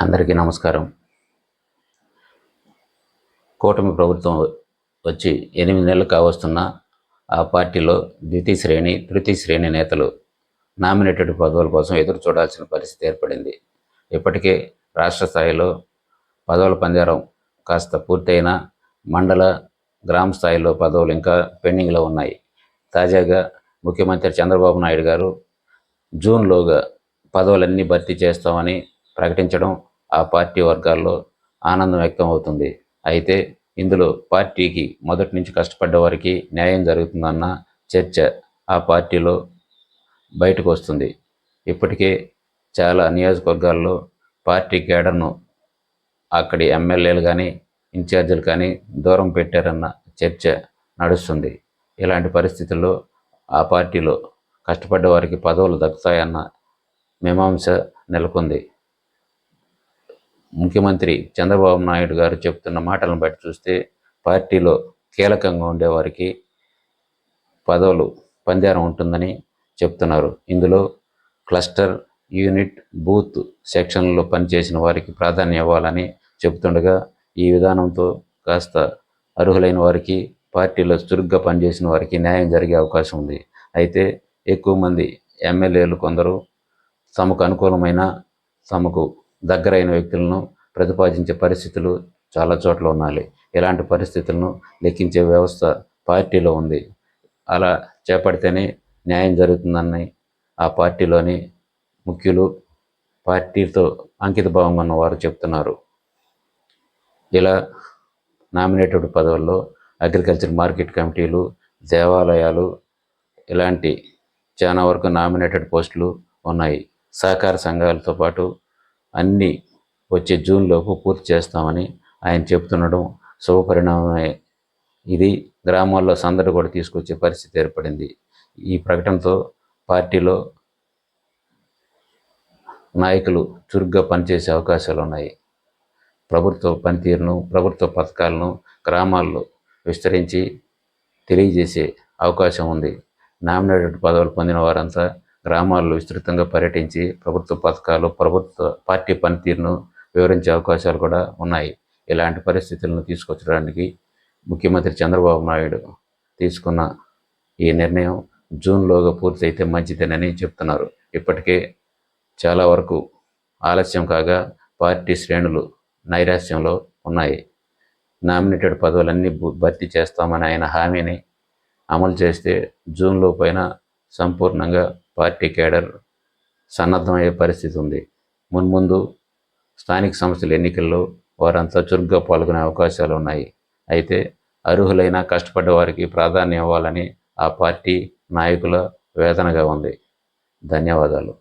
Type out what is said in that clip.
అందరికీ నమస్కారం. కూటమి ప్రభుత్వం వచ్చి ఎనిమిది నెలలు కావస్తున్న ఆ పార్టీలో ద్వితీయ శ్రేణి తృతీయ శ్రేణి నేతలు నామినేటెడ్ పదవుల కోసం ఎదురు చూడాల్సిన పరిస్థితి ఏర్పడింది. ఇప్పటికే రాష్ట్ర స్థాయిలో పదవుల పంజారం కాస్త పూర్తయిన మండల గ్రామ స్థాయిలో పదవులు ఇంకా పెండింగ్లో ఉన్నాయి. తాజాగా ముఖ్యమంత్రి చంద్రబాబు నాయుడు గారు జూన్లోగా పదవులన్నీ భర్తీ చేస్తామని ప్రకటించడం ఆ పార్టీ వర్గాల్లో ఆనందం వ్యక్తం అవుతుంది అయితే ఇందులో పార్టీకి మొదటి నుంచి కష్టపడ్డ వారికి న్యాయం జరుగుతుందన్న చర్చ ఆ పార్టీలో బయటకు వస్తుంది. ఇప్పటికే చాలా నియోజకవర్గాల్లో పార్టీ కేడర్ను అక్కడి ఎమ్మెల్యేలు కానీ ఇన్ఛార్జీలు కానీ దూరం పెట్టారన్న చర్చ నడుస్తుంది. ఇలాంటి పరిస్థితుల్లో ఆ పార్టీలో కష్టపడ్డ వారికి పదవులు దక్కుతాయన్న మీమాంస నెలకొంది. ముఖ్యమంత్రి చంద్రబాబు నాయుడు గారు చెప్తున్న మాటలను బట్టి చూస్తే పార్టీలో కీలకంగా ఉండేవారికి పదవులు పందేరం ఉంటుందని చెప్తున్నారు. ఇందులో క్లస్టర్ యూనిట్ బూత్ సెక్షన్లో పనిచేసిన వారికి ప్రాధాన్యం ఇవ్వాలని చెబుతుండగా ఈ విధానంతో కాస్త అర్హులైన వారికి పార్టీలో చురుగ్గా పనిచేసిన వారికి న్యాయం జరిగే అవకాశం ఉంది. అయితే ఎక్కువ మంది ఎమ్మెల్యేలు కొందరు తమకు అనుకూలమైన తమకు దగ్గరైన వ్యక్తులను ప్రతిపాదించే పరిస్థితులు చాలా చోట్ల ఉన్నాయి. ఇలాంటి పరిస్థితులను లెక్కించే వ్యవస్థ పార్టీలో ఉంది. అలా చేపడితేనే న్యాయం జరుగుతుందని ఆ పార్టీలోని ముఖ్యులు పార్టీతో అంకిత భావంగా ఉన్న వారు చెప్తున్నారు. ఇలా నామినేటెడ్ పదవుల్లో అగ్రికల్చర్ మార్కెట్ కమిటీలు దేవాలయాలు ఇలాంటి చాలా వరకు నామినేటెడ్ పోస్టులు ఉన్నాయి. సహకార సంఘాలతో పాటు అన్నీ వచ్చే జూన్లోపు పూర్తి చేస్తామని ఆయన చెప్తుండడం శుభపరిణామమే. ఇది గ్రామాల్లో సందడి కూడా తీసుకొచ్చే పరిస్థితి ఏర్పడింది. ఈ ప్రకటనతో పార్టీలో నాయకులు చురుగ్గా పనిచేసే అవకాశాలు ఉన్నాయి. ప్రభుత్వ పనితీరును ప్రభుత్వ పథకాలను గ్రామాల్లో విస్తరించి తెలియజేసే అవకాశం ఉంది. నామినేటెడ్ పదవులు పొందిన వారంతా గ్రామాల్లో విస్తృతంగా పర్యటించి ప్రభుత్వ పథకాలు ప్రభుత్వ పార్టీ పనితీరును వివరించే అవకాశాలు కూడా ఉన్నాయి. ఇలాంటి పరిస్థితులను తీసుకొచ్చడానికి ముఖ్యమంత్రి చంద్రబాబు నాయుడు తీసుకున్న ఈ నిర్ణయం జూన్లోగా పూర్తయితే మంచిదేనని చెప్తున్నారు. ఇప్పటికే చాలా వరకు ఆలస్యం కాగా పార్టీ శ్రేణులు నైరాశ్యంలో ఉన్నాయి. నామినేటెడ్ పదవులన్నీ భర్తీ చేస్తామని ఆయన హామీని అమలు చేస్తే జూన్లో పైన సంపూర్ణంగా పార్టీ కేడర్ సన్నద్ధమయ్యే పరిస్థితి ఉంది. మున్ముందు స్థానిక సంస్థల ఎన్నికల్లో వారంతా చురుగ్గా పాల్గొనే అవకాశాలు ఉన్నాయి. అయితే అర్హులైన కష్టపడ్డ వారికి ప్రాధాన్యం ఇవ్వాలని ఆ పార్టీ నాయకుల వేదనగా ఉంది. ధన్యవాదాలు.